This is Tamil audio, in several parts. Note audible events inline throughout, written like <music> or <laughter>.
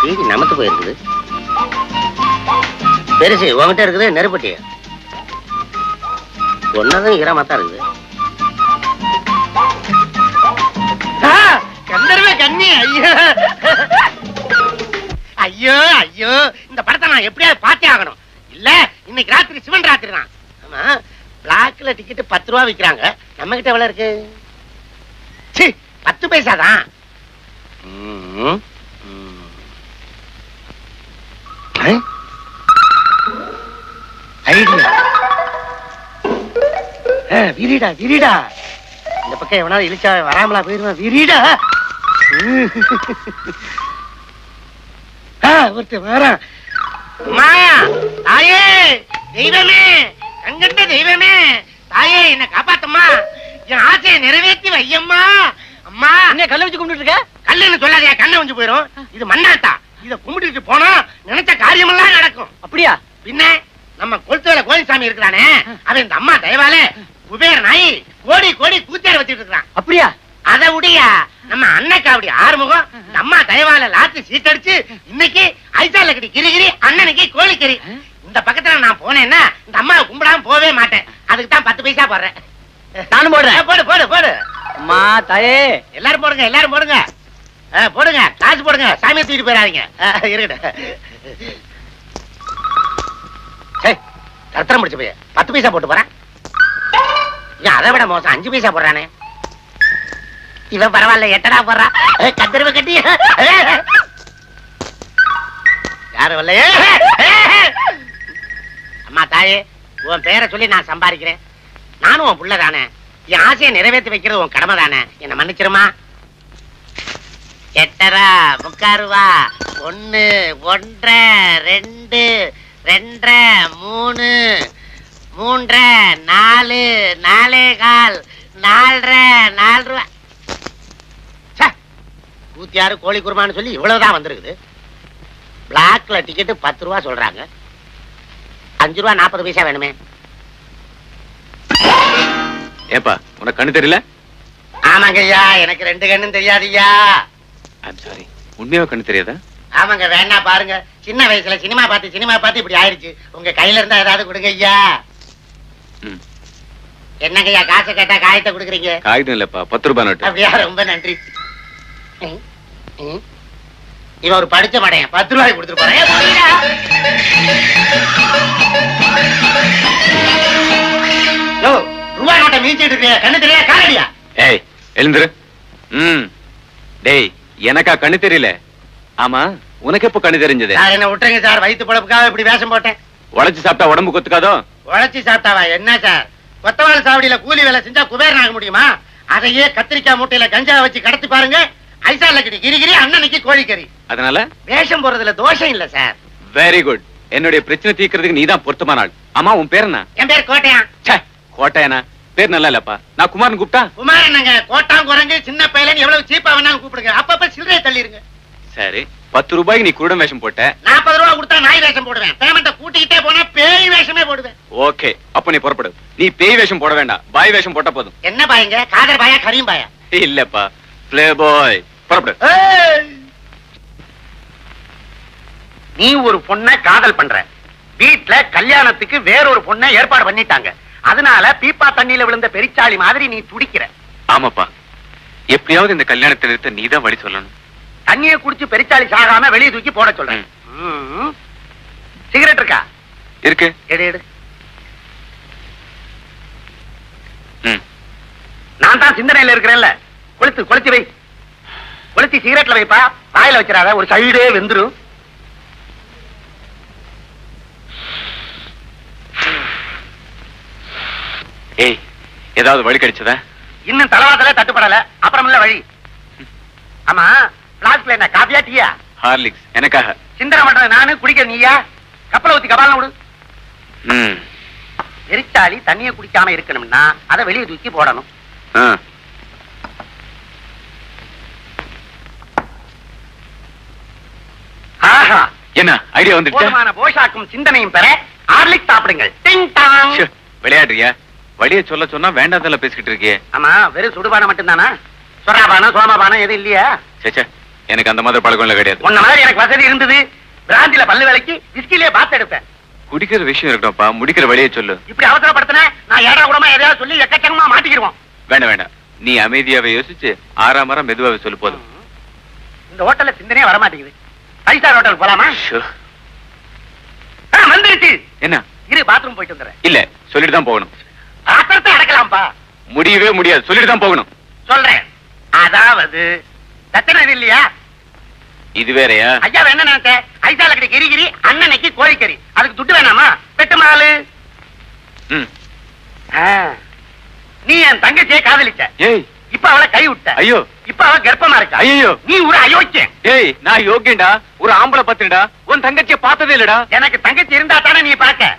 பீடி நமத்து போயிருக்குது. பெருசு உங்ககிட்ட இருக்குது நெருப்பட்டி ஒன்னதும் ஈரமா தான் இருக்குது கண்ணி ஐயோ. ஐயோ ஐயோ இந்த படத்தை நான் எப்படியாவது பார்த்தே ஆகணும். இல்ல இன்னைக்கு ராத்திரி சிவன் ராத்திரி தான். ஆமா பிளாக்ல டிக்கெட் பத்து ரூபா விக்கிறாங்க. நம்ம கிட்ட எவ்வளவு இருக்கு? பத்து பைசா தான் விரிடா விரிடா. இந்த பக்கம் எவனாவது இழிச்சா வராமலா போயிருவான் விரிடா. ஆ, ஒருத்தன் வரான். அம்மா தாயே தெய்வமே கங்கண்ட தெய்வமே தாயே என்ன காப்பாத்தம்மா. என் ஆசையை நிறைவேற்றி வையம்மா. அம்மா. என்ன கல்ல வச்சு கும்பிட்டு இருக்க? கல்லுன்னு சொல்லாதயா கண்ணை வந்து போயிரும். இது மண்ணாத்தா. இத கும்பிட்டுட்டு போனா நினைச்ச காரியமெல்லாம் நடக்கும். அப்படியா? பின்ன நம்ம கொளுத்துவேல கோயில்சாமி இருக்கிறானே அவன் இந்த அம்மா தயவால குபேர நாய் கோடி கோடி கூத்தார வச்சுட்டு இருக்கான் அப்படியா? அத உடைய நம்ம அண்ணக்காவடி ஆறுமுகம் இந்த அம்மா தயவால லாத்து சீட்டடிச்சு இன்னைக்கு ஐசால கடி கிரிகிரி அண்ணனுக்கு கோழிக்கறி இந்த பக்கத்துல நான் போனேன்னா இந்த அம்மாவை கும்பிடாம போவே மாட்டேன். அதுக்கு தான் பத்து பைசா போடுறேன். நானும் போடுறேன். போடு போடு போடு. அம்மா தாயே. எல்லாரும் போடுங்க எல்லாரும் போடுங்க. போடுங்க காசு போடுங்க சாமியை தூக்கிட்டு போயிடாதீங்க. இருக்கட்டும் சரி கருத்தரம் முடிச்சு போய் பத்து பைசா போட்டு போறேன் ஏன் அதை விட மோசம் அஞ்சு பைசா போடுறானே. இவன் பரவாயில்ல எட்டடா போடுறான் ஏ, கட்டி. யாரும் வரலையே அம்மா தாயே உன் பேரை சொல்லி நான் சம்பாதிக்கிறேன். நானும் உன் புள்ள தானே. என் ஆசையை நிறைவேற்றி வைக்கிறது உன் கடமை தானே. என்ன மன்னிச்சிருமா? எட்டரா முக்காருவா ஒண்ணு ஒன்றரை ரெண்டு ரெண்டரை மூணு மூன்றரை நாலு நாலே கால் நாலரை நாலு ரூபா நூத்தி ஆறு கோழி குருமான்னு சொல்லி இவ்வளவுதான் வந்திருக்குது. பிளாக்ல டிக்கெட்டு பத்து ரூபா சொல்றாங்க. அஞ்சு ரூபா நாற்பது பைசா வேணுமே. ஏப்பா உனக்கு கண்ணு தெரியல? ஆமாங்க ஐயா எனக்கு ரெண்டு கண்ணும் தெரியாதுய்யா. ஐம் சாரி உண்மையாவே கண்ணு தெரியாதா? ஆமாங்க வேணா பாருங்க. சின்ன வயசுல சினிமா பார்த்து சினிமா பார்த்து இப்படி ஆயிடுச்சு. உங்க கையில இருந்தா ஏதாவது கொடுங்க ஐயா. ம். என்னங்க ஐயா காசை கேட்டா காயத்தை கொடுக்குறீங்க? காகிதம் இல்லப்பா பத்து ரூபாய் நோட்டு. அப்படியா ரொம்ப நன்றி. இவன் ஒரு படிச்ச மடையன் பத்து ரூபாய் கொடுத்துட்டு போறேன். ரூபாய் நோட்டை மீச்சிட்டு இருக்கிய கண்ணு தெரியா காலடியா? ஏய் எழுந்துரு. ம். டேய் எனக்கா கண்ணு தெரியல. ஆமா உனக்கு எப்போ கண்ணு தெரிஞ்சது? சார் என்ன விட்டுருங்க சார். வயித்து பொழப்புக்காக இப்படி வேஷம் போட்டேன். உழைச்சு சாப்பிட்டா உடம்பு கொத்துக்காதோ? உழைச்சி சாப்பிட்டாவா? என்ன சார்? கொத்தவாள் சாவடியில கூலி வேலை செஞ்சா குபேரன் ஆக முடியுமா? அதையே கத்திரிக்காய் மூட்டையில கஞ்சா வச்சு கடத்தி பாருங்க. ஐசால கிரி கிரிகிரி அண்ணனுக்கு கோழிக்கறி. அதனால? வேஷம் போறதுல தோஷம் இல்ல சார். வெரி குட் என்னுடைய பிரச்சனை தீர்க்கறதுக்கு நீதான் பொருத்தமான ஆள். ஆமா உன் பேர் என்ன? என் பேர் கோட்டையான். ச்சே கோட்டையனா? பேர் நல்லா இல்லப்பா. நான் குமாரன் கூப்பிட்டா? குமார் என்னங்க கோட்டான் குரங்கு சின்ன பையலன்னு எவ்வளவு சீப்பா வேணாலும் கூப்பிடுங்க. அப்பப்ப சில்லறையை தள்ளிருங்க. சரி. பத்து ரூபாய்க்கு நீ குருடன் வேஷம் போட்ட? நாற்பது ரூபா கொடுத்தா நாய் வேஷம் போடுவேன். பேமெண்ட்டை கூட்டிக்கிட்டே போனா பேய் வேஷமே போடுவேன். ஓகே. அப்ப நீ புறப்படு. நீ பேய் வேஷம் போட வேண்டாம். பாய் வேஷம் போட்டா போதும். என்ன பாயங்க? காதர் பாயா கரியும் பாயா? இல்லப்பா. பிளே பாய் புறப்படு! நீ ஒரு பொண்ண காதல் பண்ற. வீட்ல கல்யாணத்துக்கு வேறொரு பொண்ண ஏற்பாடு பண்ணிட்டாங்க. அதனால பீப்பா தண்ணியில விழுந்த பெரிச்சாளி மாதிரி நீ துடிக்கிற. ஆமாப்பா. எப்படியாவது இந்த கல்யாணத்தை நிறுத்த நீதான் வழி சொல்லணும். தண்ணிய குடிச்சு பெரிச்சாளி சாகாம வெளியே தூக்கி போட சொல்றேன். சிகரெட் இருக்கா? இருக்கு. எடு எடு. நான் தான் சிந்தனையில இருக்கிறேன்ல. கொளுத்து கொளுத்தி வை. கொளுத்தி சிகரெட்ல வைப்பா. வாயில வச்சிடாத. ஒரு சைடே வெந்துரும். ஏய் ஏதாவது வழி கிடைச்சதா? இன்னும் தலவாசல தட்டுப்படல. அப்புறம் இல்ல வழி. ஆமா பிளாஸ்க்ல என்ன காபியா டீயா ஹார்லிக்ஸ் எனக்காக. சிந்தனை பண்றது நானு குடிக்கிற நீயா? கப்பலை ஊத்தி கபாலம் விடு. எரிச்சாலி தண்ணிய குடிக்காம இருக்கணும்னா அதை வெளியே தூக்கி போடணும். ஆஹா. என்ன ஐடியா வந்துடுச்சா? போதுமான போஷாக்கும் சிந்தனையும் பெற ஹார்லிக் சாப்பிடுங்கள். விளையாடுறியா? வழிய சொல்ல சொன்னா வேண்டாதல்ல பேசிக்கிட்டு இருக்கியே. ஆமா வெறும் சுடுபானம் மட்டும்தானா? சொராபானம் சோமாபானம் எதுவும் இல்லையா? சேச்சே எனக்கு அந்த மாதிரி பழக்கம் கிடையாது. உன்ன மாதிரி எனக்கு வசதி இருந்தது. பிராந்தில பல்லு விலைக்கு விஸ்கிலேயே பாத்து எடுப்பேன். குடிக்கிற விஷயம் இருக்கட்டும்ப்பா முடிக்கிற வழியை சொல்லு. இப்படி அவசரப்படுத்தின நான் ஏடா கூடமா எதையாவது சொல்லி எக்கச்சக்கமா மாட்டிக்கிடுவோம். வேண்டாம் வேண்டாம். நீ அமைதியாவே யோசிச்சு ஆறாமரம் மெதுவாவே சொல்லு போதும். இந்த ஹோட்டல்ல சிந்தனையே வர மாட்டேங்குது ஃபைவ் ஸ்டார் ஹோட்டல் போலாமா வந்துருச்சு. என்ன? இரு பாத்ரூம் போயிட்டு வந்துடுறேன். இல்ல சொல்லிட்டு தான் போகணும். பாத்திரத்தை அடக்கலாம்ப்பா. முடியவே முடியாது. சொல்லிட்டு தான் போகணும். சொல்றேன். அதாவது தச்சனை இல்லையா? இது வேறயா? ஐயா என்ன நினைச்ச? ஐசால கடி கிரி கிரி அண்ணனைக்கு கோழிக்கறி அதுக்கு துட்டு வேணாமா? வெட்டு மாலு. நீ என் தங்கச்சியை காதலிச்ச. ஏய். இப்ப அவளை கை விட்ட. ஐயோ. இப்ப அவ கர்ப்பமா இருக்கா? ஐயோ நீ ஒரு அயோக்கியன். ஏய் நான் யோக்கியண்டா ஒரு ஆம்பளை பத்துடா உன் தங்கச்சிய பார்த்ததே இல்லடா. எனக்கு தங்கச்சி இருந்தா தானே நீ பார்க்க.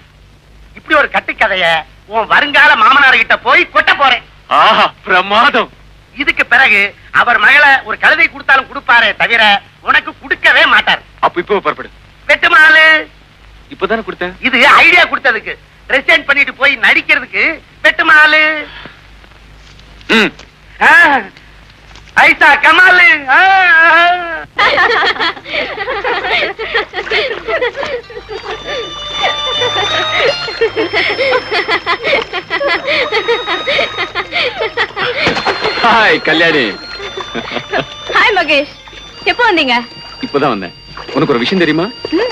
இப்படி ஒரு கட்டுக்கதைய உன் வருங்கால மாமனார் கிட்ட போய் கொட்ட போறேன். ஆஹா பிரமாதம். இதுக்கு பிறகு அவர் மகளை ஒரு கழுதை கொடுத்தாலும் கொடுப்பாரே தவிர உனக்கு கொடுக்கவே மாட்டார். அப்ப இப்போ புறப்படு. வெட்டுமாலு இப்பதானே கொடுத்தேன். இது ஐடியா கொடுத்ததுக்கு. ரெசைன் பண்ணிட்டு போய் நடிக்கிறதுக்கு வெட்டுமாலு ம். ஆ, ஐசா கமாலு. ஹாய் கல்யாணி ஹாய் மகேஷ் எப்போ வந்தீங்க? இப்பதான் வந்தேன். உனக்கு ஒரு விஷயம் தெரியுமா?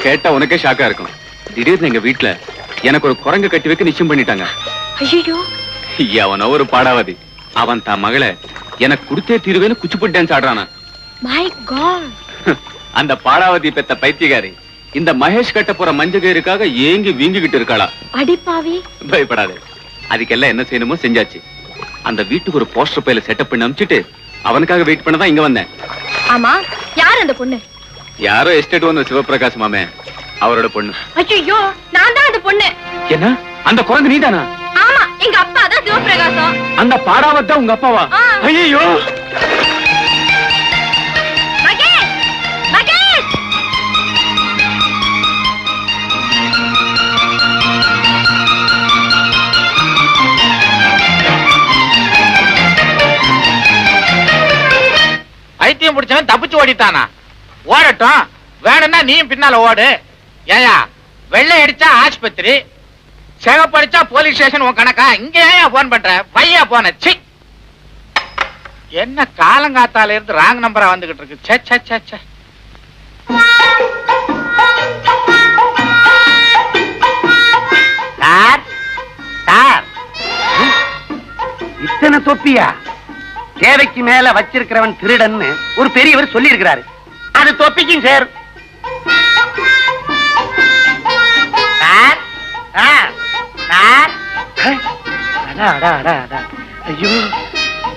கேட்டா உனக்கே ஷாக்கா இருக்கும். திடீர்னு எங்க வீட்ல எனக்கு ஒரு குரங்கு கட்டி வைக்க நிச்சயம் பண்ணிட்டாங்க. ஐயோ அவன <laughs> ஒரு பாடாவதி. அவன் தான் மகளை எனக்கு கொடுத்தே தீருவேன்னு குச்சிப்புட்டு டான்ஸ் ஆடுறானா. மை காட் அந்த பாடாவதி பெத்த பைத்தியகாரி இந்த மகேஷ் கட்ட போற மஞ்சகேருக்காக ஏங்கி வீங்கிக்கிட்டு இருக்காளா? அடிப்பாவி. பயப்படாத. அதுக்கெல்லாம் என்ன செய்யணுமோ செஞ்சாச்சு. அந்த வீட்டுக்கு ஒரு போஸ்டர் பையில செட்டப் பண்ணி அனுப்பிச்சிட்டு அவனுக்காக வெயிட் பண்ண தான் இங்க வந்தேன். ஆமா யார் அந்த பொண்ணு? யாரோ எஸ்டேட் ஓனர் சிவபிரகாஷ் மாமே அவரோட பொண்ணு. ஐயோ நான் தான் அந்த பொண்ணு. என்ன? அந்த குரங்கு நீதானா? ஆமா எங்க அப்பா தான் சிவபிரகாசம் அந்த பாடாவத் தான் உங்க அப்பாவா. ஐயோ பைத்தியம் பிடிச்சவன் தப்பிச்சு ஓடிட்டானா? ஓடட்டும். வேணும்னா நீயும் பின்னால ஓடு. ஏயா வெள்ளை அடிச்சா ஆஸ்பத்திரி சிகப்படிச்சா போலீஸ் ஸ்டேஷன் உன் கணக்கா? இங்க ஏன் போன் பண்ற? பையா போன சி. என்ன காலங்காத்தால இருந்து ராங் நம்பரா வந்துகிட்டு இருக்கு? ச்சே ச்சே ச்சே ச்சே. Sir sir. இத்தனை தொப்பியா? தேவைக்கு மேல வச்சிருக்கிறவன் திருடன்னு ஒரு பெரியவர் சொல்லி இருக்கிறாரு அது தொப்பிக்கும் சார் சார். அடா அடா அடா அடா ஐயோ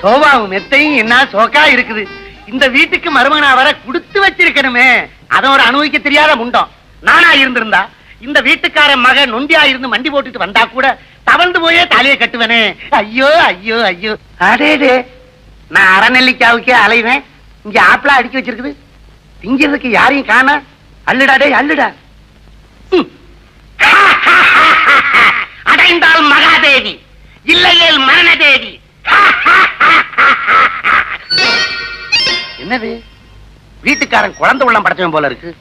சோபாவும் மெத்தையும் என்ன சோக்கா இருக்குது. இந்த வீட்டுக்கு மருமகனா வர கொடுத்து வச்சிருக்கணுமே. அத ஒரு அனுபவிக்க தெரியாத முண்டம். நானா இருந்திருந்தா இந்த வீட்டுக்கார மக நொண்டியா இருந்து மண்டி போட்டுட்டு வந்தா கூட தவழ்ந்து போயே தலையை கட்டுவனே. ஐயோ ஐயோ ஐயோ. அடேடே நான் அறநெல்லிக்காவுக்கே அலைவேன். இங்க ஆப்பிளா அடிக்க வச்சிருக்குது. திங்கிறதுக்கு யாரையும் காண. அல்லுடாடே டேய் <laughs> அடைந்தால் மகாதேவி. இல்லையேல் மரணதேவி. என்னது? வீட்டுக்காரன் குழந்தை உள்ளம் படைச்சவன் போல இருக்கு.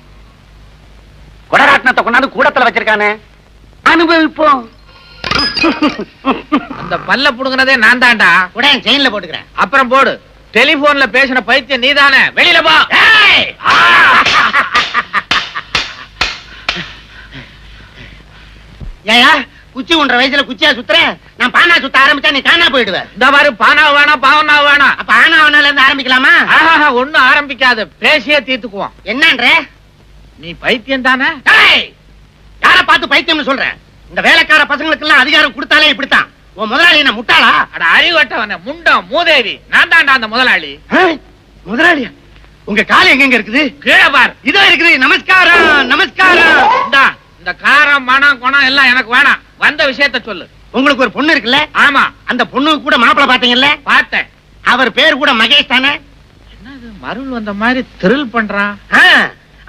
கொடராட்டினத்தை கொண்டாந்து கூடத்துல வச்சிருக்கானே. அனுபவிப்போம். அந்த பல்ல புடுங்கினதே நான் தான்டா கூட செயின்ல போட்டுக்கிறேன். அப்புறம் போடு. டெலிபோன்ல பேசின பைத்தியம் நீதானே. வெளியில போ. ஏய்! குச்சி உன்ற வயசுல குச்சியா சுத்துறேன் நான் பானா சுத்த ஆரம்பிச்சா நீ காணா போயிடுவ. இந்த மாதிரி பானா வேணாம் பாவனா வேணாம். அப்ப ஆனா அவனால இருந்து ஆரம்பிக்கலாமா? ஆஹா ஒண்ணும் ஆரம்பிக்காத. பேசியே தீர்த்துக்குவோம். என்னன்ற? நீ பைத்தியம் தானே! யார பார்த்து பைத்தியம்னு சொல்றேன் இந்த வேலைக்கார பசங்களுக்கு எல்லாம் அதிகாரம் கொடுத்தாலே இப்படித்தான். உன் முதலாளி என்ன முட்டாளா? அட அறிவட்டவன முண்டம் மூதேவி. நான் தான்டா அந்த முதலாளி. முதலாளியா? உங்க கால் எங்க இருக்குது? கீழே பார். இதோ இருக்குது. நமஸ்காரம் நமஸ்காரம். இந்தா காரம் மனம் குணம் எல்லாம் எனக்கு வேணாம். வந்த விஷயத்த சொல்லு. உங்களுக்கு ஒரு பொண்ணு இருக்குல்ல? ஆமா. அந்த பொண்ணுக்கு கூட மாப்பிளை பாத்தீங்கல்ல பார்த்தேன். அவர் பேர் கூட மகேஷ் தானே? என்னது மருள் வந்த மாதிரி திருள் பண்றான்?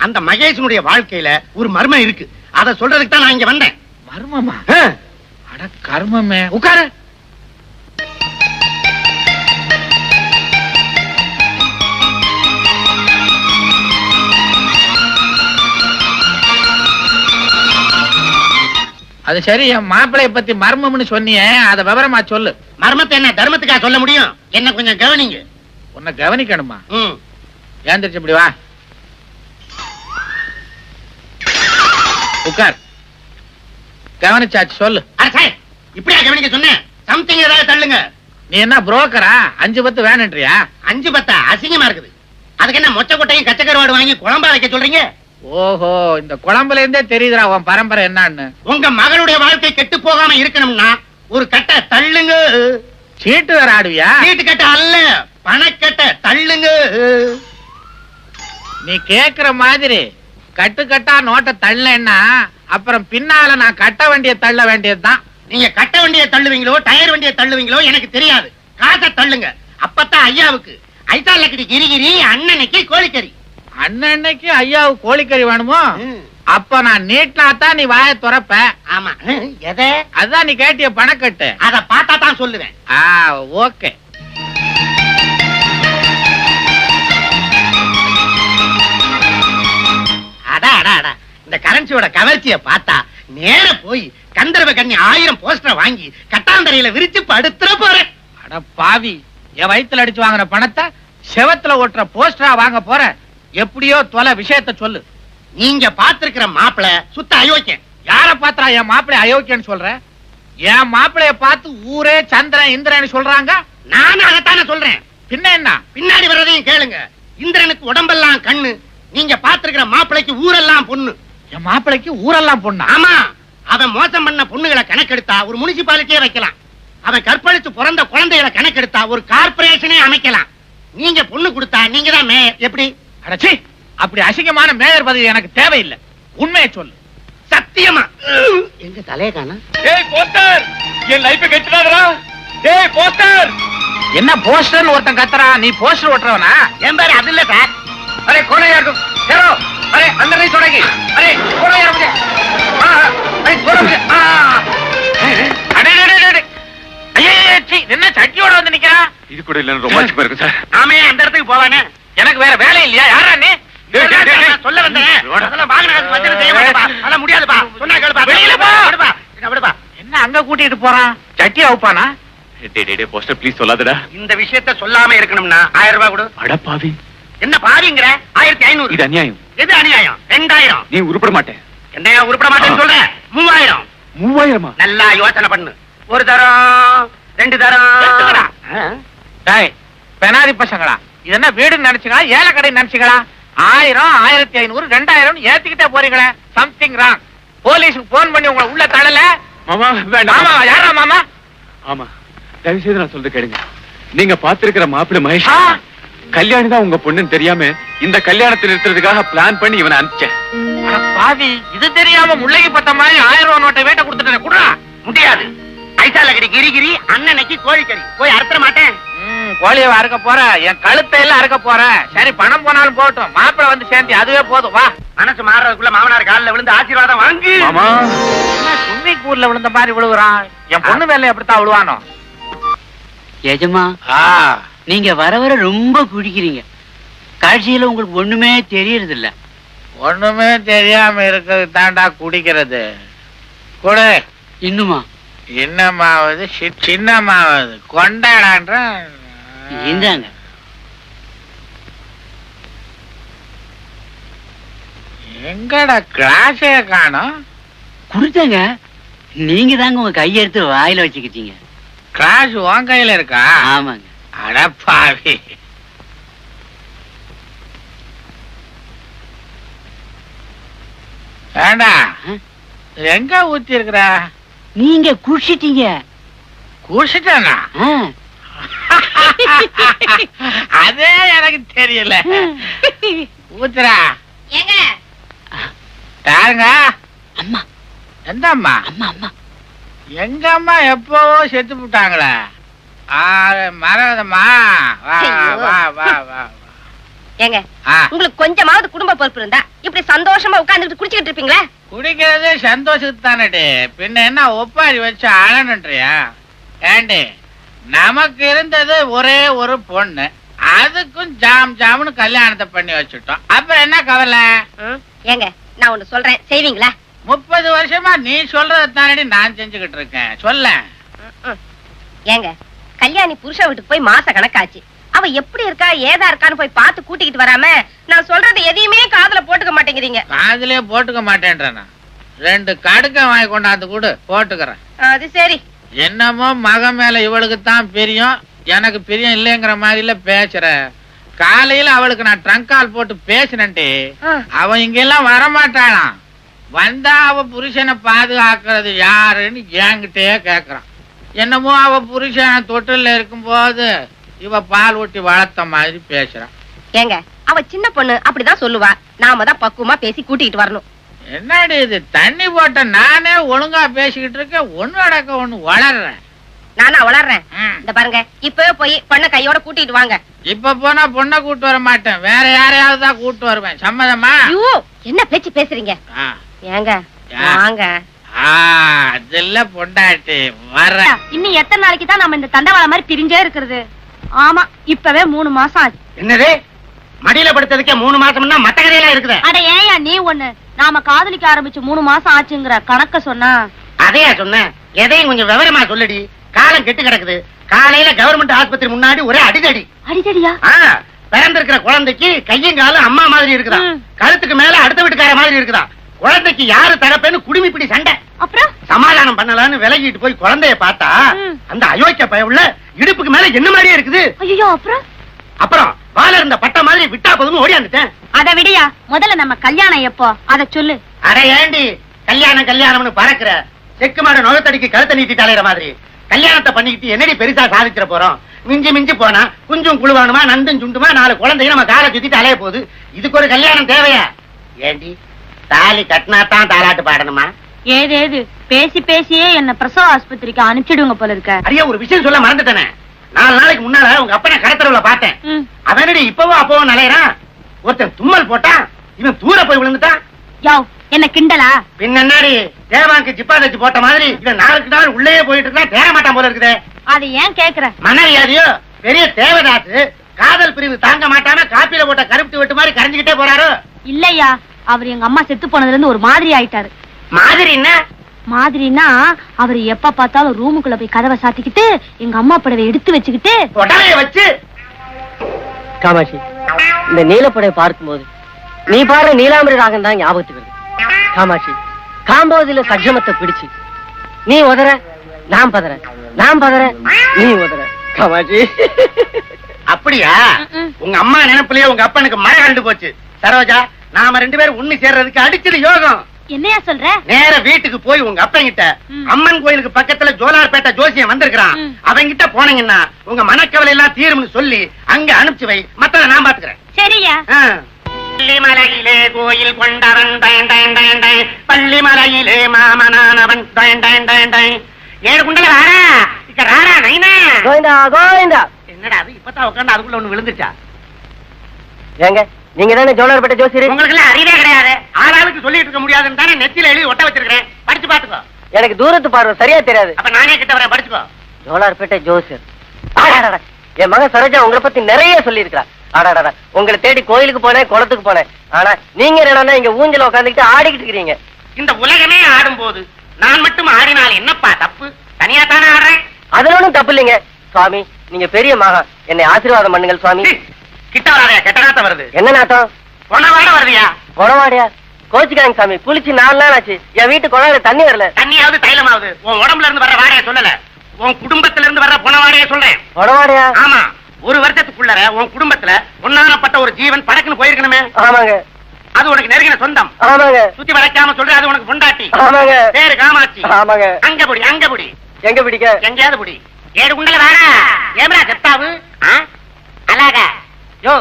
அந்த மகேஷனுடைய வாழ்க்கையில ஒரு மர்மம் இருக்கு. அத சொல்றதுக்கு தான் நான் இங்க வந்தேன். மர்மமா? அட கர்மமே. உட்காரு. அது சரி என் மாப்பிளைய பத்தி மர்மம்னு சொன்னியே அத விவரமா சொல்லு. மர்மத்தை என்ன தர்மத்துக்கா சொல்ல முடியும்? என்ன கொஞ்சம் கவனிங்க. உன்னை கவனிக்கணுமா? ஏந்திரிச்சு இப்படி வா. உட்கார். கவனிச்சாச்சு சொல்லு. இப்படியா கவனிக்க சொன்னேன்? சம்திங் ஏதாவது தள்ளுங்க. நீ என்ன புரோக்கரா அஞ்சு பத்து வேணுன்றியா? அஞ்சு பத்தா? அசிங்கமா இருக்குது. அதுக்கு என்ன மொச்ச கொட்டையும் கச்சக்கருவாடு வாங்கி குழம்பா வைக்க சொல்றீங்க? ஓஹோ இந்த குழம்புல இருந்தே தெரியுதுடா உன் பரம்பரை என்னன்னு. உங்க மகளுடைய வாழ்க்கை கெட்டு போகாம இருக்கணும்னா ஒரு கட்டை தள்ளுங்க. சீட்டு வேற ஆடுவியா? வீட்டு கட்டை அல்ல பணக்கட்டை தள்ளுங்க. நீ கேக்குற மாதிரி கட்டு கட்டா நோட்டை தள்ளேன்னா அப்புறம் பின்னால நான் கட்ட வேண்டிய தள்ள வேண்டியதுதான். நீங்க கட்ட வண்டியை தள்ளுவீங்களோ டயர் வண்டியை தள்ளுவீங்களோ எனக்கு தெரியாது. காசை தள்ளுங்க. அப்பதான் ஐயாவுக்கு. ஐசா லக்கடி கிரிகிரி அண்ணனுக்கு கோழிக்கறி. அண்ணன்னைக்கு ஐயாவுக்கு கோழிக்கறி வேணுமோ? அப்ப நான் நீட்டினா தான் நீ வாயை துறப்ப. ஆமா. எதை? அதான் நீ கேட்டிய பணக்கட்டு. அத பார்த்தா தான் சொல்லுவேன். ஆ ஓகே. அடா அடா அடா. இந்த கரன்சியோட கவர்ச்சிய பார்த்தா நேர போய் கந்தர்வ கண்ணி ஆயிரம் போஸ்டர் வாங்கி கட்டாந்தரையில விரிச்சு படுத்துற போறேன். அட பாவி என் வயித்துல அடிச்சு வாங்குற பணத்தை செவத்துல ஒட்டுற போஸ்டரா வாங்க போற. எப்படியோ தொலை விஷயத்த சொல்லு. நீங்க பாத்திருக்கிற மாப்பிள சுத்த அயோக்கியன். யார பாத்தா என் மாப்பிள்ளை அயோக்கியன்னு சொல்ற? என் மாப்பிளைய பார்த்து ஊரே சந்திரன் இந்திரன் சொல்றாங்க? நானும் அதைத்தானே சொல்றேன். பின்ன என்ன? பின்னாடி வர்றதையும் கேளுங்க. இந்திரனுக்கு உடம்பெல்லாம் கண்ணு. நீங்க பாத்திருக்கிற மாப்பிளைக்கு ஊரெல்லாம் பொண்ணு. என் மாப்பிளைக்கு ஊரெல்லாம் பொண்ணா? ஆமா. அவன் மோசம் பண்ண பொண்ணுகளை கணக்கெடுத்தா ஒரு முனிசிபாலிட்டியே வைக்கலாம். அவன் கற்பழித்து பிறந்த குழந்தைகளை கணக்கெடுத்தா ஒரு கார்பரேஷனே அமைக்கலாம். நீங்க பொண்ணு கொடுத்தா நீங்க தான் மேயர். எப்படி? அடச்சி அப்படி அசிங்கமான மேயர் பதவி எனக்கு தேவையில்லை. உண்மையை சொல்லு. சத்தியமா? எங்க தலைய காணா? ஏய் போஸ்டர்! என் லைஃபை கெட்டுறாதடா ஏய் போஸ்டர்! என்ன போஸ்டர்னு ஒருத்தன் கத்துறான் நீ போஸ்டர் ஒட்டுறவனா என் பேரு அது இல்ல சார். அரே கோணையா இருக்கும். ஹேரோ அரே அந்த நீ தொடங்கி. அரே கோணையா இருக்கு ஆ அரே கோணம் ஆ அடே அடே அடே ஐயே சீ என்ன சட்டியோட வந்து நிக்கிறா இது கூட இல்லைன்னு ரொம்ப இருக்கு சார் ஆமே அந்த இடத்துக்கு போவானே எனக்கு வேற வேலை இல்லையா? யாரா நீ? சொல்ல வந்தேன். அதெல்லாம் முடியாதுப்பா. சொன்னா கேளுப்பா. விடுப்பா. என்ன அங்க கூட்டிட்டு போறான்? சட்டி அவுப்பானா? Poster please சொல்லாதடா. இந்த விஷயத்த சொல்லாம இருக்கணும்னா ஆயிரம் ரூபாய் கொடு. அட பாவி. என்ன பாவிங்கிற? ஆயிரத்தி ஐநூறு. இது அநியாயம். எது அநியாயம்? ரெண்டாயிரம். நீ உருப்பட மாட்டேன். என்னையா உருப்பட மாட்டேன்னு சொல்ற? மூவாயிரம். மூவாயிரமா? நல்லா யோசனை பண்ணு. ஒரு தரம் ரெண்டு தரம். பெனாதி பசங்களா இது என்ன வீடு நினைச்சுங்களா? ஏழை கடை நினைச்சுங்களா? ஆயிரம் ஆயிரத்தி ஐநூறு ரெண்டாயிரம் ஏத்திக்கிட்டே போறீங்களே. சம்திங் ராங் போலீஸுக்கு போன் பண்ணி உங்களை உள்ள தடல மாமா மாமா யாரா மாமா? ஆமா தயவு செய்து நான் சொல்றது கேளுங்க. நீங்க பாத்திருக்கிற மாப்பிள்ளை மகேஷ். கல்யாணி தான் உங்க பொண்ணுன்னு தெரியாம இந்த கல்யாணத்தை நிறுத்துறதுக்காக பிளான் பண்ணி இவனை அனுப்பிச்சேன். பாவி இது தெரியாம முள்ளகி பத்த மாதிரி ஆயிரம் ரூபாய் நோட்டை வேட்ட கொடுத்துட்டேன் குடுறா. முடியாது. ஐசா லக்கடி கிரிகிரி அண்ணனைக்கு கோழிக்கறி. போய் அறுத்துற மாட்டேன். கோழியை அறுக்க போற என் கழுத்தை எல்லாம் அறுக்க போற. சரி பணம் போனாலும் போகட்டும். மாப்பிளை வந்து சேர்ந்து அதுவே போதும். வா. மனசு மாறுறதுக்குள்ள மாமனார் காலில் விழுந்து ஆசீர்வாதம் வாங்கு. மாமா. என்ன சும்மி கூர்ல விழுந்த மாதிரி விழுகுறான்? என் பொண்ணு மேல எப்படித்தான் விழுவானோ? எஜமா நீங்க வர வர ரொம்ப குடிக்கிறீங்க. காட்சியில உங்களுக்கு ஒண்ணுமே தெரியறது இல்ல ஒண்ணுமே தெரியாம இருக்கிறது தாண்டா குடிக்கிறது. குடு. இன்னுமா? இன்னமாவது சி- சின்னமாவது. கொண்டாடான்ற இந்தாங்க எங்கடா கிளாஸே காணோம்? கொடுத்தாங்க நீங்க தாங்க உங்க கையெடுத்து வாயில வச்சுக்கிட்டீங்க. கிளாஸ் உன் கையில இருக்கா? ஆமாங்க. அட பாவி. ஏண்டா ஆ? எங்க ஊத்தி இருக்கிற? நீங்க குடிச்சிட்டீங்க. குடிச்சிட்டேனா. <laughs> <laughs> அதே எனக்கு தெரியல. ஊத்துறா. ஏங்க. யாருங்க? அம்மா. எந்த அம்மா அம்மா. அம்மா எங்க அம்மா எப்பவோ செத்து போட்டாங்களே? மறந்தம்மா வா. வா வா வா ஏங்க உங்களுக்கு கொஞ்சமாவது குடும்ப பொறுப்பு இருந்தா இப்படி சந்தோஷமா உட்கார்ந்துட்டு குடிச்சிட்டு இருப்பீங்களா? குடிக்கிறது சந்தோஷத்துக்கு தானே பின்ன என்ன ஒப்பாரி வச்சு அழனுன்றியா? ஏண்டி? நமக்கு இருந்தது ஒரே ஒரு பொண்ணு. அதுக்கும் ஜாம் ஜாம்னு கல்யாணத்தை பண்ணி வச்சுட்டோம். அப்புறம் என்ன கவலை? ஏங்க நான் ஒண்ணு சொல்றேன். செய்வீங்களா? முப்பது வருஷமா நீ சொல்றத தானடி நான் செஞ்சுக்கிட்டு இருக்கேன். சொல்ல. ஏங்க கல்யாணி புருஷன் வீட்டுக்கு போய் மாச கணக்காச்சு. அவ எப்படி இருக்கா ஏதா இருக்கான்னு போய் பார்த்து கூட்டிக்கிட்டு வராம நான் சொல்றது எதையுமே காதுல போட்டுக்க மாட்டேங்கிறீங்க. காதுலயே போட்டுக்க மாட்டேன்றேன்? ரெண்டு கடுக்க வாங்கி கொண்டாந்து கூட போட்டுக்கிறேன். அது சரி. என்னமோ மகன் மேல இவளுக்கு தான் பிரியம் எனக்கு பிரியம் இல்லைங்கிற மாதிரில பேசுற. காலையில அவளுக்கு நான் ட்ரங்க் கால் போட்டு பேசினேன்டி. ஆ. அவ இங்கெல்லாம் வரமாட்டாளாம் வந்தா அவ புருஷனை பாதுகாக்கிறது யாருன்னு என்கிட்டயே கேக்குறான். என்னமோ அவ புருஷன் தொட்டில்ல இருக்கும்போது இவ பால் ஊட்டி வளர்த்த மாதிரி பேசுறான். ஏங்க அவ சின்ன பொண்ணு அப்படிதான் சொல்லுவா. நாம தான் பக்குவமா பேசி கூட்டிக்கிட்டு வரணும். என்னடி இது? தண்ணி போட்ட நானே ஒழுங்கா பேசிக்கிட்டு இருக்கேன் ஒண்ணு அடக்க ஒண்ணு வளர்றேன். நானா வளர்றேன். இந்த பாருங்க இப்பவே போய் பொண்ணை கையோட கூட்டிட்டு வாங்க. இப்ப போனா பொண்ணை கூட்டு வர மாட்டேன். வேற யாரையாவது தான் கூட்டு வருவேன். சம்மதமா? ஐயோ என்ன பேச்சு பேசுறீங்க. ஏங்க. வாங்க. ஆ, அதுல பொண்டாட்டி வர இன்னும் எத்தனை நாளைக்கு தான் நம்ம இந்த தண்டவாளம் மாதிரி பிரிஞ்சே இருக்கிறது? ஆமா இப்பவே மூணு மாசம் ஆச்சு. என்னது? மடியில படுத்ததுக்கே மூணு மாசம்னா மத்த கதையெல்லாம் இருக்குது. அட ஏயா நீ ஒண்ணு. நாம காதலிக்க ஆரம்பிச்சு மூணு மாசம் ஆச்சுங்கிற கணக்க சொன்னா? அதையா சொன்னேன் எதையும் கொஞ்சம் விவரமா சொல்லடி. காலம் கெட்டு கிடக்குது. காலையில கவர்மெண்ட் ஆஸ்பத்திரி முன்னாடி ஒரே அடிதடி. அடிதடியா? பிறந்திருக்கிற குழந்தைக்கு கையும் காலும் அம்மா மாதிரி இருக்குதா. கழுத்துக்கு மேல அடுத்த வீட்டுக்கார மாதிரி இருக்குதா? குழந்தைக்கு யாரு தரப்பேன்னு குடுமி பிடி சண்டை. அப்புறம்? சமாதானம் பண்ணலாம்னு விலகிட்டு போய் குழந்தைய பார்த்தா. அந்த அயோக்கிய பயவுள்ள இடுப்புக்கு மேல என்ன மாதிரியே இருக்குது? ஐயோ அப்புறம்? அப்புறம் வாழ இருந்த பட்ட மாதிரி விட்டா போதும்னு ஓடியாந்துட்டேன். அத விடியா முதல்ல நம்ம கல்யாணம் எப்போ? அத சொல்லு. அட ஏண்டி கல்யாணம் கல்யாணம்னு பறக்குற? செக்கு மாடு நுகத்தடிக்கு கழுத்தை நீட்டிட்டு அலையிற மாதிரி. கல்யாணத்தை பண்ணிக்கிட்டு என்னடி பெருசா சாதிச்சிட போறோம்? மிஞ்சி மிஞ்சி போனா குஞ்சும் குழுவானுமா நண்டும் சுண்டுமா நாலு குழந்தைங்க நம்ம காலை சுத்திட்டு அலைய போகுது. இதுக்கு ஒரு கல்யாணம் தேவையா? ஏண்டி தாலி கட்டினா தான் தாலாட்டு பாடணுமா? ஏது ஏது? பேசி பேசியே என்ன பிரசவ ஆஸ்பத்திரிக்கு அனுப்பிச்சிடுங்க போல இருக்க. அடியே ஒரு விஷயம் சொல்ல மறந்துட்டேனே. நாலு நாளைக்கு முன்னால உங்க அப்பனை கடத்தரவுல பார்த்தேன். அவனடி இப்பவும் அப்பவும் நலையறான்? ஒருத்தன் தும்மல் போட்டான் இவன் தூர போய் விழுந்துட்டான். யோவ் என்ன கிண்டலா? பின்ன என்னடி? தேவாங்கு ஜிப்பா தச்சு போட்ட மாதிரி இவன் நாளுக்கு நாள் உள்ளே போயிட்டு இருக்கா தேர மாட்டான் போல இருக்குதே. அது ஏன் கேக்குற? மனரியாதையோ பெரிய தேவதாசு காதல் பிரிவு தாங்க மாட்டாம காப்பில போட்ட கருப்பு வெட்டு மாதிரி கரைஞ்சுக்கிட்டே போறாரோ? இல்லையா அவர் எங்க அம்மா செத்து போனதுல இருந்து ஒரு மாதிரி ஆயிட்டாரு. மாதிரி என்ன? மாதிரினா அவர் எப்ப பார்த்தாலும் ரூமுக்குள்ள போய் கதவை சாத்திக்கிட்டு எங்க அம்மா படவை எடுத்து வச்சுக்கிட்டு வச்சு. காமாட்சி இந்த நீலப்படை பார்க்கும்போது நீ பாடுற நீலாம்பரி ராகம் தான் ஞாபகத்துக்கு வருது. காமாட்சி காம்போதில சஜமத்தை பிடிச்சு நீ உதற நான் பதற நான் பதற நீ உதற. காமாட்சி. அப்படியா? உங்க அம்மா நினைப்புலயே உங்க அப்பனுக்கு மழை கண்டு போச்சு. சரோஜா நாம ரெண்டு பேரும் உண்ணி சேர்றதுக்கு அடிச்சது யோகம். என்னையா சொல்ற? நேர வீட்டுக்கு போய் உங்க அப்பங்கிட்ட. அம்மன் கோயிலுக்கு பக்கத்துல ஜோலார்பேட்டை ஜோசியம் வந்திருக்கிறான். அவங்கிட்ட போனீங்கன்னா உங்க மனக்கவலை எல்லாம் தீரும்னு சொல்லி அங்க அனுப்பிச்சு வை. மத்தத நான் பாத்துக்கிறேன். சரியா. பள்ளிமலையிலே கோயில் கொண்டவன். பள்ளிமலையிலே மாமனானவன். ஏழு குண்டல ராரா இக்க ராரா நைனா. கோவிந்தா கோவிந்தா. என்னடா அது? இப்பதான் உட்காந்து அதுக்குள்ள ஒண்ணு விழுந்துச்சா ஏங்க? நீங்க தானே ஜோலார்பேட்டை ஜோசியர்? உங்களுக்கு எல்லாம் அறிவே கிடையாது. ஆளாளுக்கு சொல்லிட்டு இருக்க முடியாதுன்னு தானே நெத்தியில எழுதி ஒட்ட வச்சிருக்கிறேன். படிச்சு பாத்துக்கோ எனக்கு தூரத்து பார்வை சரியா தெரியாது. அப்ப நானே கிட்ட வரேன் படிச்சுக்கோ. ஜோலார்பேட்டை ஜோசியர். என் மகன் சரோஜா உங்களை பத்தி நிறைய சொல்லி இருக்கா ஆடாடாடா உங்களை தேடி கோயிலுக்கு போனேன் குளத்துக்கு போனேன். ஆனா நீங்க என்னன்னா இங்க ஊஞ்சல உட்காந்துக்கிட்டு ஆடிக்கிட்டு இருக்கிறீங்க? இந்த உலகமே ஆடும் போது நான் மட்டும் ஆடினால் என்னப்பா தப்பு? தனியா தானே ஆடுறேன். அதுல ஒண்ணும் தப்பு இல்லைங்க. சுவாமி நீங்க பெரிய மகன் என்னை ஆசீர்வாதம் பண்ணுங்கள் சுவாமி. சீ, கிட்ட நாத்தம் வருது. என்ன நாட்டம் பொண்ணவாட வருதியா குணவாடியா? கோச்சுக்காங்க சாமி. குளிச்சு நாலு நாள் ஆச்சு. என் வீட்டு தண்ணி வரல. தண்ணியாவது தைலமாவது. உன் உடம்புல இருந்து வர்ற வாடைய சொல்லல. உன் குடும்பத்துல இருந்து வர்ற பொணவாடைய சொல்றேன். குணவாடியா? ஆமா. ஒரு வருஷத்துக்குள்ளர உன் குடும்பத்துல ஒன்னானப்பட்ட ஒரு ஜீவன் படக்குன்னு போயிருக்கணுமே. ஆமாங்க. அது உனக்கு நெருங்கின சொந்தம். ஆமாங்க. சுத்தி வளைக்காம சொல்ற அது உனக்கு பொண்டாட்டி. ஆமாங்க. பேரு காமாட்சி. ஆமாங்க. அங்க புடி அங்க புடி. எங்க பிடிக்க? எங்கேயாவது புடி. ஏழு குண்டல வாடா. ஏமரா செத்தாவு ஆ? அழகா யோ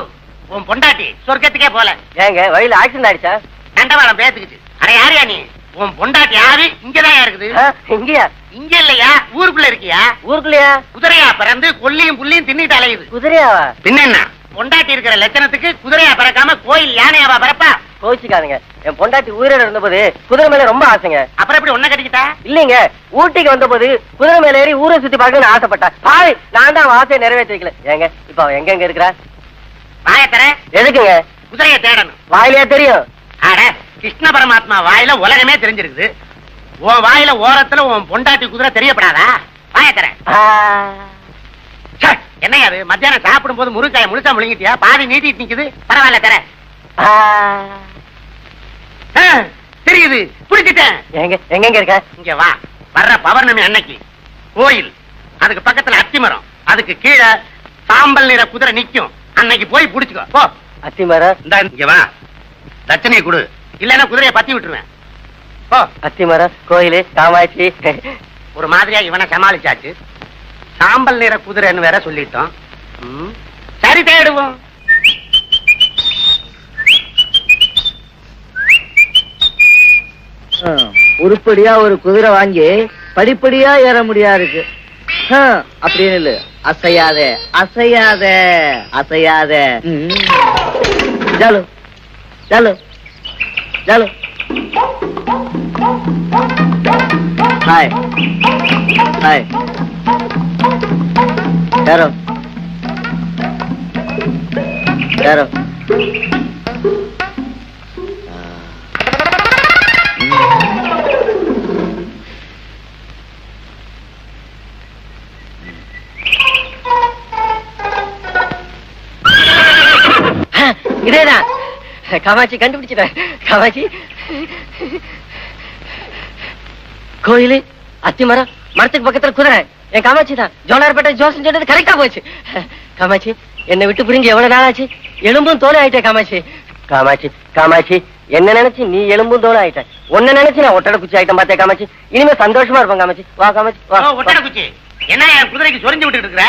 உன் பொண்டாட்டி சொர்க்கத்துக்கே போல. ஏங்க வழியில ஆக்சிடென்ட் ஆயிடுச்சா? தண்டவாளம் பேத்துக்குச்சு அட யாரியா நீ? உன் பொண்டாட்டி ஆவி இங்கதான் இருக்குது? இங்கயா? இங்க இல்லையா? ஊருக்குள்ள இருக்கியா? ஊருக்குள்ளயா? குதிரையா பிறந்து கொல்லியும் புள்ளியும் தின்னிட்டு அலையுது. குதிரையாவா? பின்ன என்ன? பொண்டாட்டி இருக்கிற லட்சணத்துக்கு குதிரையா பிறக்காம கோயில் யானையாவா பிறப்பா? கோச்சிக்காதுங்க என் பொண்டாட்டி உயிரோட இருந்தபோது குதிரை மேல ரொம்ப ஆசைங்க. அப்புறம் எப்படி ஒன்ன கட்டிக்கிட்டா? இல்லைங்க ஊட்டிக்கு வந்தபோது குதிரை மேல ஏறி ஊரை சுத்தி பார்க்கணும்னு ஆசைப்பட்டா. பாவி நான் தான் ஆசையை நிறைவேற்றி வைக்கல ஏங்க இப்ப அவ எங்க எங்க இருக்கிறா? வாய தர எதுக்குங்க? குதிரைய தேடணும். வாயிலையா தெரியும். அட கிருஷ்ண பரமாத்மா வாயில உலகமே தெரிஞ்சிருக்குது. உன் வாயில ஓரத்துல உன் பொண்டாட்டி குதிரை தெரியப்படாதா? வாய என்ன அது? மத்தியானம் சாப்பிடும் போது முருங்காய முழுசா முழுங்கிட்டியா? பாதி நீட்டிட்டு நிக்குது. பரவாயில்ல தரேன் ஆ, தெரியுது. புடிச்சிட்டேன். எங்க எங்க இருக்க? இங்க வா. வர்ற பௌர்ணமி அன்னைக்கு கோயில். அதுக்கு பக்கத்துல அத்திமரம். அதுக்கு கீழே சாம்பல் நிற குதிரை நிக்கும். அன்னைக்கு போய் புடிச்சுக்கோ. போ. அத்திமரம் இந்த இங்க வா. தட்சணையை கொடு. இல்லைன்னா குதிரையை பத்தி விட்டுருவேன். போ. அத்திமரம் கோயிலு காமாட்சி. ஒரு மாதிரியா இவனை சமாளிச்சாச்சு. சாம்பல் நிற குதிரைன்னு வேற சொல்லிட்டோம். ம், சரி தேடுவோம். உருப்படியா ஒரு குதிரை வாங்கி படிப்படியா ஏற முடியா இருக்கு. அப்படின்னு இல்ல அசையாத அசையாத அசையாத. ஜாலு ஜாலு ஜாலு. Hi hi. யாரோ? யாரோ? இதேதான். காமாட்சி கண்டுபிடிச்சிட்டேன் காமாட்சி. கோயிலு அத்திமரம் மரத்துக்கு பக்கத்துல குதிரை. என் காமாட்சி தான். ஜோலார்பேட்டை ஜோசன் சொன்னது கரெக்டா போச்சு. காமாட்சி என்னை விட்டு புரிஞ்சு எவ்வளவு நாள் ஆச்சு எலும்பும் தோலை ஆயிட்டே காமாட்சி. காமாட்சி காமாட்சி என்ன நினைச்சு நீ எலும்பும் தோலை ஆயிட்ட. உன்ன நினைச்சு நான் ஒட்டடை குச்சி ஆயிட்டேன் பார்த்தே காமாட்சி. இனிமே சந்தோஷமா இருப்பேன் காமாட்சி. வா காமாட்சி வா. ஒட்டடை குச்சி. என்ன என் குதிரைக்கு சொரிஞ்சு விட்டுட்டு இருக்கிற?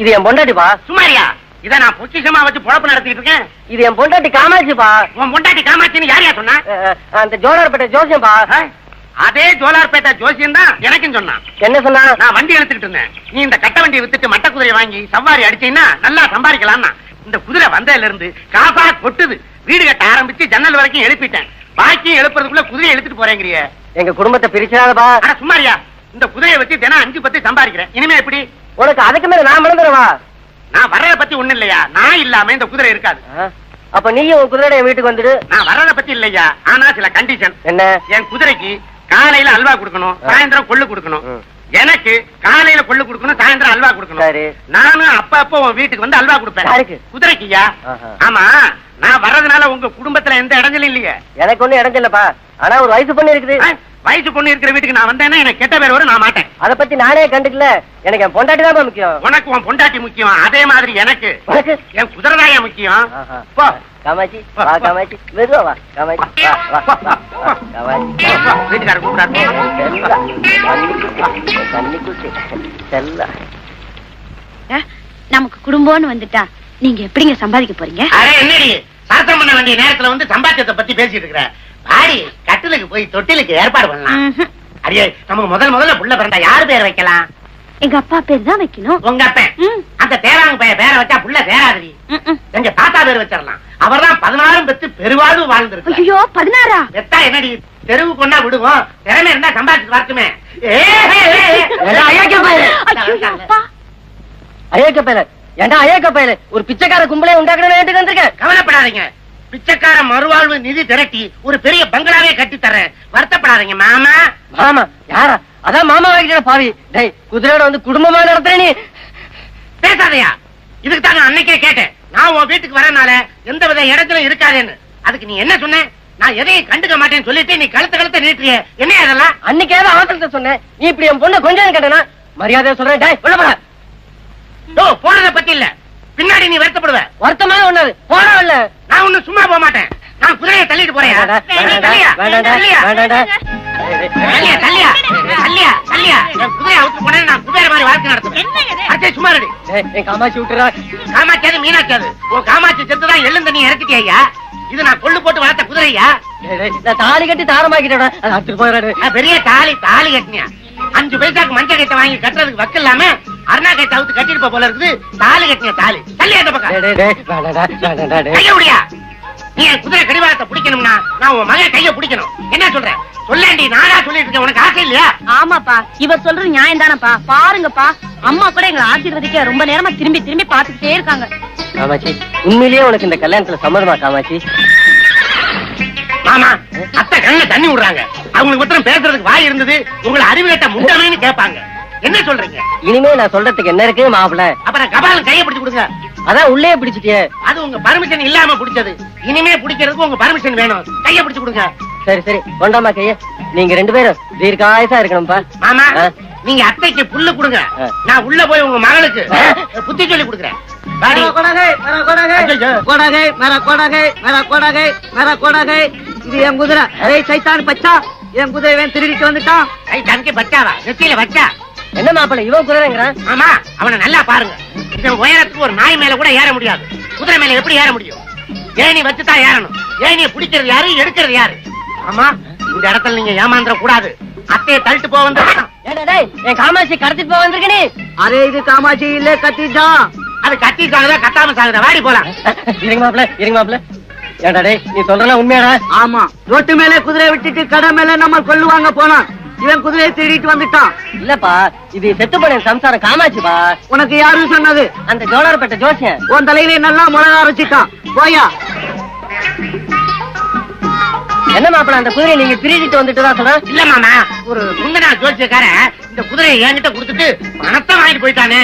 இது என் பொண்டாட்டிப்பா சுமாரியா இத நான் பொக்கிஷமா வச்சு பொழப்பு நடத்திட்டு இருக்கேன். இது என் பொண்டாட்டி காமாட்சிப்பா உன் பொண்டாட்டி காமாட்சின்னு யார் யார் சொன்னா? அந்த ஜோலார்பேட்டை ஜோசியம்பா? அதே ஜோலார்பேட்டை ஜோசியம் தான் எனக்கும் சொன்னான். என்ன சொன்னா? நான் வண்டி எடுத்துக்கிட்டு இருந்தேன். நீ இந்த கட்ட வண்டியை வித்துட்டு மட்ட குதிரையை வாங்கி சவாரி அடிச்சீங்கன்னா நல்லா சம்பாதிக்கலாம்னா. இந்த குதிரை வந்ததுல இருந்து காசா கொட்டுது. வீடு கட்ட ஆரம்பிச்சு ஜன்னல் வரைக்கும் எழுப்பிட்டேன். பாக்கி எழுப்புறதுக்குள்ள குதிரையை எடுத்துட்டு போறேங்கிறிய. எங்க குடும்பத்தை பிரிச்சாதப்பா ஆனா சும்மாரியா இந்த குதிரையை வச்சு தினம் அஞ்சு பத்து சம்பாதிக்கிறேன். இனிமே எப்படி? உனக்கு அதுக்கு மேல நான் மறந்துடுவா நான் வர்றத பத்தி ஒண்ணு இல்லையா? நான் இல்லாம இந்த குதிரை இருக்காது. அப்ப நீயும் உன் என் வீட்டுக்கு வந்துடு. நான் வர்றத பத்தி இல்லையா? ஆனா சில கண்டிஷன் என்ன? என் குதிரைக்கு காலையில அல்வா கொடுக்கணும் சாயந்தரம் கொள்ளு கொடுக்கணும். எனக்கு காலையில கொள்ளு கொடுக்கணும் சாயந்தரம் அல்வா கொடுக்கணும். நானும் அப்ப அப்ப உன் வீட்டுக்கு வந்து அல்வா கொடுப்பேன்? குதிரைக்குயா. ஆமா. நான் வர்றதுனால உங்க குடும்பத்துல எந்த இடைஞ்சலும் இல்லையே. எனக்கு ஒண்ணும் இடைஞ்சலப்பா ஆனா ஒரு வயசு பொண்ணு இருக்குது. வயசு பொண்ணு இருக்கிற வீட்டுக்கு நான் வந்தேன்னா எனக்கு கெட்ட பேர் வரும் நான் மாட்டேன். அத பத்தி நானே கண்டுக்கல. எனக்கு என் பொண்டாட்டி தான் முக்கியம். உனக்கு உன் பொண்டாட்டி முக்கியம் அதே மாதிரி எனக்கு. உனக்கு? என் குதிரைதாயா முக்கியம். போ. காமாட்சி வா காமாட்சி மெதுவா வா காமாட்சி வா வா வா, காமாட்சி வீட்டுக்காரர் கூப்பிடாரு நமக்கு குடும்பம்னு வந்துட்டா நீங்க எப்படிங்க சம்பாதிக்க போறீங்க? அரே என்னடி? சாஸ்திரம் பண்ண வேண்டிய நேரத்துல வந்து சம்பாத்தியத்தை பத்தி பேசிட்டு இருக்கிற. பாடி கட்டிலுக்கு போய் தொட்டிலுக்கு ஏற்பாடு பண்ணலாம். அடியே நமக்கு முதல் முதல்ல புள்ள பிறந்தா யாரு பேர் வைக்கலாம் எங்க அப்பா பேர் தான் வைக்கணும் உங்க அப்பன் அந்த தேராங்க பைய பேரை வச்சா புள்ள ம். எங்க தாத்தா பேர் வச்சிடலாம் அவர்தான் பதினாறும் பெத்து பெருவாழ்வு வாழ்ந்திருக்கு ஐயோ பதினாறா பெத்தா என்னடி தெருவு கொண்டா விடுவோம் திறமை இருந்தா சம்பாதிச்சு வரட்டுமே ஏ, ஏ, ஏ, ஏ. ஏடா, ஐயாக்கு பாரு. ஐயோ, அப்பா அயோக்க பயல ஏண்டா அயோக்க பயல ஒரு பிச்சைக்கார கும்பலே உண்டாக்கணும் வீட்டுக்கு வந்திருக்கேன் கவலைப்படாதீங்க பிச்சைக்கார மறுவாழ்வு நிதி திரட்டி ஒரு பெரிய பங்களாவே கட்டி தரேன் வருத்தப்படாதீங்க மாமா. மாமா யாரா? அதான் மாமா வாங்கிட்ட பாவி. டேய் குதிரையோட வந்து குடும்பமா நடத்துற நீ? பேசாதயா. இதுக்கு தான் நான் அன்னைக்கே கேட்டேன். நான் உன் வீட்டுக்கு வரனால எந்த வித இடத்துல இருக்காதேன்னு. அதுக்கு நீ என்ன சொன்ன? நான் எதையும் கண்டுக்க மாட்டேன்னு சொல்லிட்டு நீ கழுத்த கழுத்த நீட்டுறிய என்ன அதெல்லாம் அன்னைக்கு ஏதோ அவசரத்தை சொன்னேன் நீ இப்படி என் பொண்ணை கொஞ்சம் கேட்டனா? மரியாதையா சொல்றேன். டேய் உள்ள ஓ போனதை பத்தி இல்ல. பின்னாடி நீ வருத்தப்படுவ. வருத்தமான ஒண்ணாது போடா இல்ல நான் ஒண்ணு சும்மா போக மாட்டேன். நான் குதிரையை தள்ளிட்டு போறேன். தள்ளியா? தள்ளியா? தள்ளியா? தள்ளியா? குதிரையை அவுத்து நான் குதிரை மாதிரி வாழ்க்கை நடத்துவேன். அச்சே சும்மா ரெடி காமாட்சி விட்டுறா. காமாட்சியாது மீனாட்சியாது உன் காமாட்சி செத்துதான் எள்ளு தண்ணி இறக்கிட்டியா இது நான் கொள்ளு போட்டு வளர்த்த குதிரையா? தாலி கட்டி தாரமாக்கிட்டேன் அதை அத்துட்டு போயிடாரு பெரிய தாலி தாலி கட்டினியா? அஞ்சு பைசாக்கு மஞ்சள் கட்டை வாங்கி கட்டுறதுக்கு வக்கு இல்லாம அருணா கட்டை அவுத்து கட்டிட்டு போல இருக்குது. தாலி கட்டினிய தாலி. தள்ளி அந்த பக்கம். கைய முடியா நீ குதிரை கடிவாளத்தை பிடிக்கணும்னா நான் உன் மகன் கைய பிடிக்கணும். என்ன சொல்ற? சொல்லேண்டி நானா சொல்லிட்டு இருக்கேன். உனக்கு ஆசை இல்லையா? ஆமாப்பா. இவர் சொல்றது நியாயம் தானப்பா பாருங்கப்பா. அம்மா கூட எங்களை ஆசீர்வதிக்க ரொம்ப நேரமா திரும்பி திரும்பி பாத்துக்கிட்டே இருக்காங்க. காமாட்சி உண்மையிலேயே உனக்கு இந்த கல்யாணத்துல சம்மதமா காமாட்சி? மாமா அத்தை கண்ணுல தண்ணி விடுறாங்க. அவங்களுக்கு பேசுறதுக்கு வாய் இருந்தது. உங்களை அறிவு கட்ட முட்டமேன்னு கேட்பாங்க. என்ன சொல்றீங்க? இனிமே நான் சொல்றதுக்கு என்ன இருக்கு மாப்பிள? அப்புறம் கபாலம் கையை பிடிச்சு கொடுங்க. அதான் உள்ளே பிடிச்சிட்டியே. அது உங்க பர்மிஷன் இல்லாம பிடிச்சது. இனிமே பிடிக்கிறதுக்கு உங்க பர்மிஷன் வேணும். கையை பிடிச்சு கொடுங்க. சரி சரி. கொண்டாமா கைய? நீங்க ரெண்டு பேரும் தீர்க்காயசா இருக்கணும்பா. மாமா. நீங்க அத்தைக்கு புல்லு கொடுங்க. நான் உள்ள போய் உங்க மகளுக்கு புத்தி சொல்லி கொடுக்குறேன். வாடி. ஐயையோ. கொடகை மேர கொடகை மேர கொடகை மேர கொடகை இது என் குதிரை. சைத்தான் பச்சா. என் குதிரை திருடிட்டு வந்துட்டான். பச்சாவா? நெத்தியில வச்சா என்ன மாப்பிள இவன் குதிரைங்கிறான்? ஆமா அவனை நல்லா பாருங்க. இந்த உயரத்துக்கு ஒரு நாய் மேல கூட ஏற முடியாது. குதிரை மேல எப்படி ஏற முடியும்? ஏணி வச்சுதான் ஏறணும். ஏணியை பிடிக்கிறது யாரு எடுக்கிறது யாரு? ஆமா இந்த இடத்துல நீங்க ஏமாந்துட கூடாது அத்தையை தள்ளிட்டு போக வந்து ஏடா டேய் என் காமாட்சி கடத்திட்டு போக வந்திருக்க நீ. அரே இது காமாட்சி இல்ல கத்திட்டான். அது கத்தி சாகுதா கத்தாம சாகுதா? வாடி போலாம். இருங்க மாப்பிள இருங்க மாப்பிள ஏடா டேய் நீ சொல்றலாம் உண்மையாடா? ஆமா ரோட்டு மேல குதிரை விட்டுட்டு கடை மேல நம்ம கொள்ளுவாங்க போனான் இவன் குதிரையை திருடிட்டு வந்துட்டான். இல்லப்பா இது செத்து போன சம்சாரம் காமாட்சிப்பா. உனக்கு யாரும் சொன்னது? அந்த ஜோலார்பேட்டை ஜோசியன். உன் தலையில நல்லா மிளகா அரைச்சிட்டான். போயா. என்ன மாப்பிள அந்த குதிரையை நீங்க திருடிட்டு வந்துட்டு தான் சொல்றேன் இல்ல மாமா ஒரு முந்தனா ஜோசியக்காரன் இந்த குதிரையை என்கிட்ட கொடுத்துட்டு பணத்தை வாங்கிட்டு போயிட்டானே.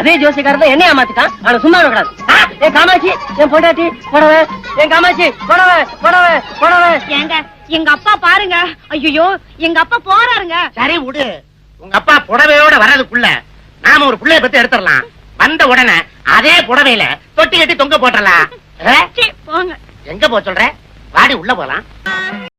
அதே ஜோசியக்காரன் தான் என்ன ஏமாத்திட்டான். அவனை சும்மா விடக்கூடாது. ஆ, என் காமாட்சி என் பொண்டாட்டி புடவை. என் காமாட்சி புடவை புடவை புடவை. ஏங்க எங்க அப்பா பாருங்க. ஐயோ எங்க அப்பா போறாருங்க. சரி விடு. உங்க அப்பா புடவையோட வர்றதுக்குள்ள நாம ஒரு புள்ளைய பத்தி எடுத்துடலாம். வந்த உடனே அதே புடவையில தொட்டி கட்டி தொங்க? சீ, போங்க. எங்க போ சொல்ற? வாடி உள்ள போலாம்.